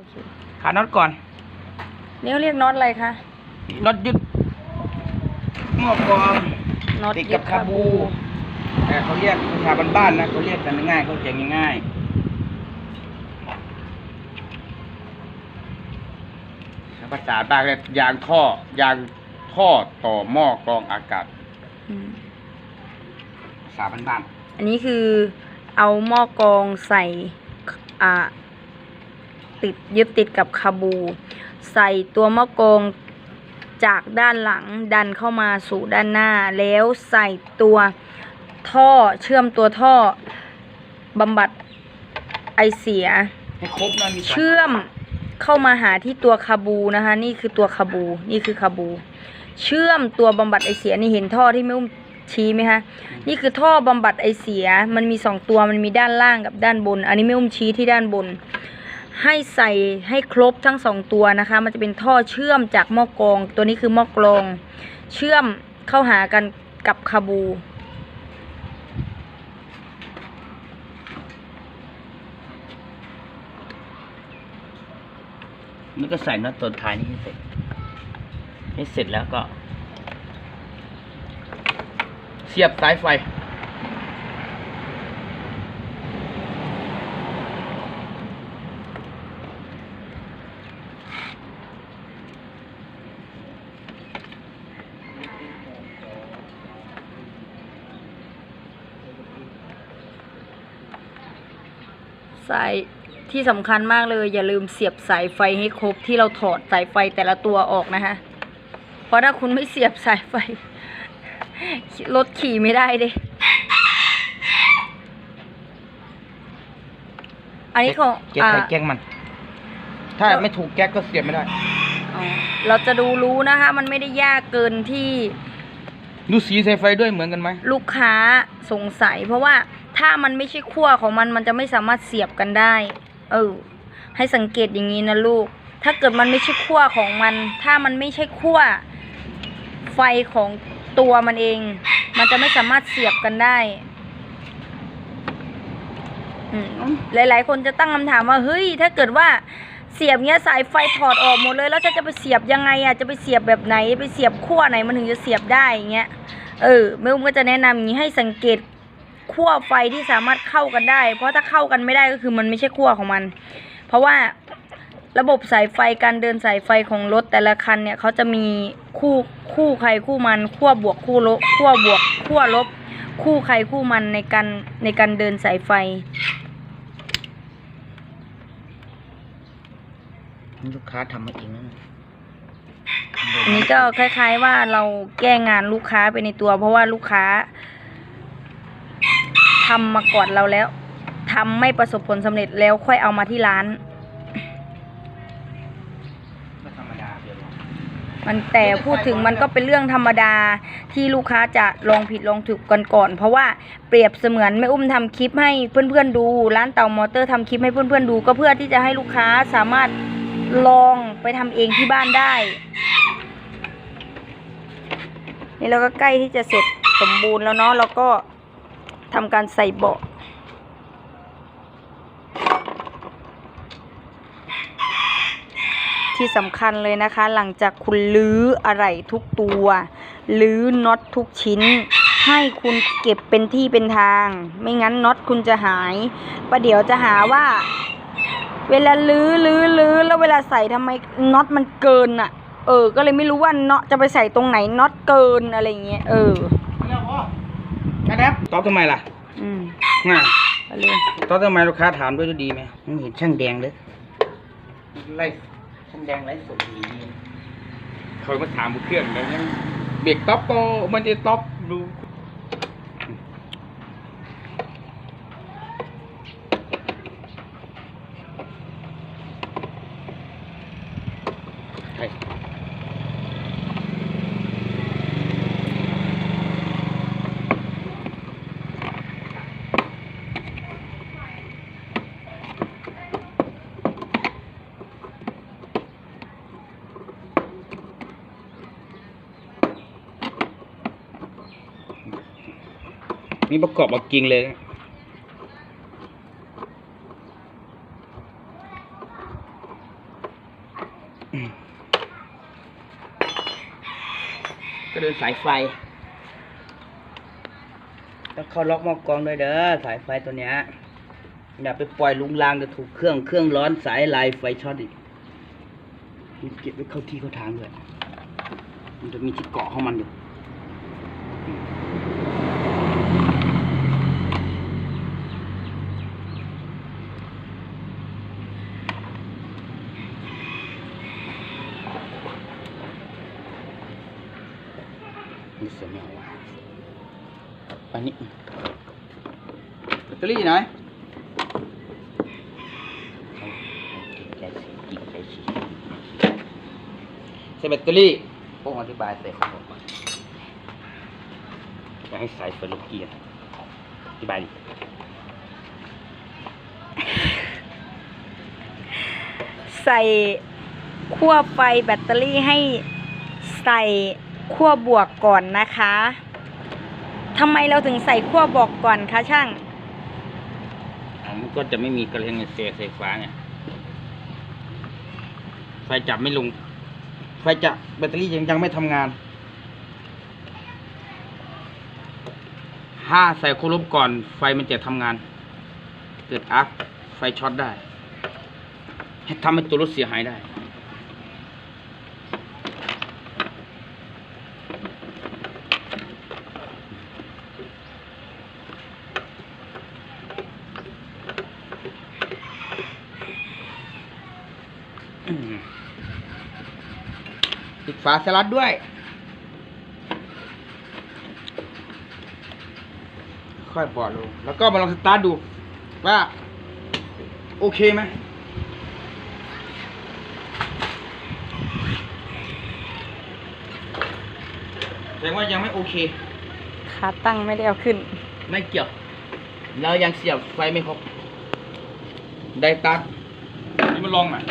โอเคขาน็อตก่อนนี่เขาเรียกน็อตอะไรคะน็อตยึดหม้อกรองน็อตติดยึกัดบคาคาบูบูแต่เขาเรียกภาษาบ้านๆนะเขาเรียกกันง่ายเขาเจ๋งง่ายภาษาบ้านเรียกยางท่อยางท่อต่อหม้อกรองอากาศอืมภาษาบ้านอันนี้คือเอาหม้อกรองใส่อ่า ติดยึดติดกับคาบู ใส่ตัวหม้อกรองจากด้านหลังดันเข้ามาสู่ด้านหน้า แล้วใส่ตัวท่อเชื่อมตัวท่อบำบัดไอเสียๆให้ครบนะมีสงเชื่อมเข้ามาหาที่ตัวคาบูนะคะ นี่คือตัวคาบูนี่คือคาบู เชื่อมตัวบำบัดไอเสียนี่เห็นท่อที่ไม่อุ้มชี้ไหมคะนี่คือท่อบำบัดไอเสียมันมีสองตัวมันมีด้านล่างกับด้านบน อันนี้ไม่อุ้มชี้ที่ด้านบน ให้ใส่ให้ครบทั้งสองตัวนะคะ มันจะเป็นท่อเชื่อมจากหม้อกรอง ตัวนี้คือหม้อกรอง เชื่อมเข้าหากันกับคาบูนี่ก็ใส่น็อตตัวท้ายนี่ให้เสร็จ ให้เสร็จแล้วก็ เสียบสายไฟ สายที่สำคัญมากเลย อย่าลืมเสียบสายไฟให้ครบที่เราถอดสายไฟแต่ละตัวออกนะคะเพราะถ้าคุณไม่เสียบสายไฟรถขี่ไม่ได้เด้อันนี้ของเก๊กอ่าใครแกล้งมัน ถ้าไม่ถูกแก๊กก็เสียบไม่ได้ อ๋อเราจะดูรู้นะคะ มันไม่ได้ยากเกินที่ ดูสีสายไฟด้วยเหมือนกันไหม ลูกค้าสงสัยเพราะว่า ถ้ามันไม่ใช่ขั้วของมันมันจะไม่สามารถเสียบกันได้ เออ ให้สังเกตอย่างนี้นะลูก ถ้าเกิดมันไม่ใช่ขั้วของมัน ถ้ามันไม่ใช่ขั้วไฟของตัวมันเอง มันจะไม่สามารถเสียบกันได้หลาย ๆ คนจะตั้งคำถามว่าเฮ้ย ถ้าเกิดว่าเสียบเงี้ยสายไฟถอดออกหมดเลย แล้วจะจะไปเสียบยังไงอะจะไปเสียบแบบไหน ไปเสียบขั้วไหนมันถึงจะเสียบได้อย่างเงี้ยเออแม่อุ้มก็จะแนะนำอย่างนี้ให้สังเกต ขั้วไฟที่สามารถเข้ากันได้ เพราะถ้าเข้ากันไม่ได้ก็คือมันไม่ใช่ขั้วของมัน เพราะว่าระบบสายไฟการเดินสายไฟของรถแต่ละคันเนี่ยเขาจะมีคู่คู่ใครคู่มันขั้วบวกคู่ลบขั้วบวกขั้วลบ คู่ใครคู่มันในการในการเดินสายไฟลูกค้าทำมาเองนะอันนี้ก็คล้าย ๆว่าเราแก้งานลูกค้าไปในตัว เพราะว่าลูกค้า ทำมาก่อนเราแล้วทำไม่ประสบผลสำเร็จแล้วค่อยเอามาที่ร้านก็ธรรมดาเดียวมันแต่พูดถึงมันก็เป็นเรื่องธรรมดาที่ลูกค้าจะลองผิดลองถูกกันก่อน เพราะว่าเปรียบเสมือนแม่อุ้มทำคลิปให้เพื่อนๆดู ร้านเต่ามอเตอร์ทำคลิปให้เพื่อนๆดู ก็เพื่อที่จะให้ลูกค้าสามารถลองไปทำเองที่บ้านได้ นี่เราก็ใกล้ที่จะเสร็จสมบูรณ์แล้วเนาะเราก็ ทำการใส่เบาะที่สำคัญเลยนะคะ หลังจากคุณลื้ออะไรทุกตัวลื้อน็อตทุกชิ้น ให้คุณเก็บเป็นที่เป็นทาง ไม่งั้นน็อตคุณจะหายประเดี๋ยวจะหาว่า เวลาลื้อลื้อลื้อแล้วเวลาใส่ทำไมน็อตมันเกินอะ เออ ก็เลยไม่รู้ว่าน็อตจะไปใส่ตรงไหนน็อตเกินอะไรเงี้ยเออ แค่นี้ตอบทำไมล่ะอืมง่าไปเลยตอบทำไมลูกค้าถามด้วยจะดีไหมไม่เห็นช่างแดงเลยไล่ช่างแดงไล่สดดีเขามาถามเครื่องแล้วยังเบรกต๊อปก็มันจะต๊อปดูใช่ นี่ประกอบเอาจริงเลยนะก็เดินสายไฟต้องเข้าล็อกหมอกกองด้วยเด้อสายไฟตัวเนี้ยอย่าไปปล่อยลุงลางจะถูกเครื่องเครื่องร้อนสายลายไฟช็อตอีกเก็บไว้เข้าที่เข้าทางด้วยมันจะมีที่เกาะของมันอยู่ นี่เสียไม่เอาวะอันนี้แบตเตอรี่ไหนใส่แบตเตอรี่พวกอธิบายใส่ของผมก่อนจะให้สายไฟลูกเกียร์อธิบายดิใส่ขั้วไฟแบตเตอรี่ให้ใส่ ขั้วบวกก่อนนะคะทำไมเราถึงใส่ขั้วบวกก่อนคะช่างอ๋อมันก็จะไม่มีกระเทียมเสียไฟฟ้าไงไฟจับไม่ลง ไฟจับแบตเตอรี่ยังยังไม่ทำงาน ถ้าใส่โคลบก่อนไฟมันจะทำงาน เกิดอาร์คไฟช็อตได้ให้ทำให้ตัวรถเสียหายได้ ปิดฝาสลัดด้วย ค่อยปล่อยลง แล้วก็มาลองสตาร์ทดู ว่า โอเคไหมแสดงว่ายังไม่โอเค ขาตั้งไม่ได้เอาขึ้น ไม่เกี่ยว เรายังเสียบไฟไม่ครบ ได้ตัดนี่ มาลองหน่อย